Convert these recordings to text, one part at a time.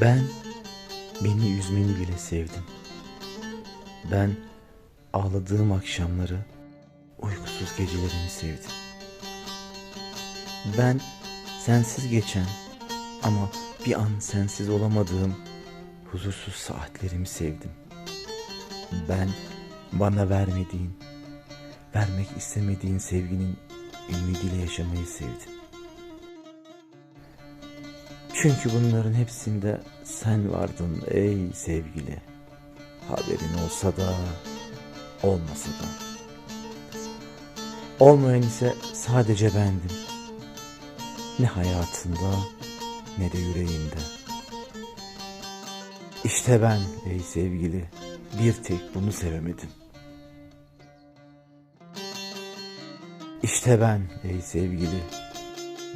Ben beni üzmeni bile sevdim. Ben ağladığım akşamları, uykusuz gecelerimi sevdim. Ben sensiz geçen ama bir an sensiz olamadığım huzursuz saatlerimi sevdim. Ben bana vermediğin, vermek istemediğin sevginin ümidiyle yaşamayı sevdim. Çünkü bunların hepsinde sen vardın ey sevgili. Haberin olsa da olmasa da. Olmayan ise sadece bendim. Ne hayatında ne de yüreğinde. İşte ben ey sevgili bir tek bunu sevemedim. İşte ben ey sevgili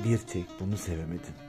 bir tek bunu sevemedim.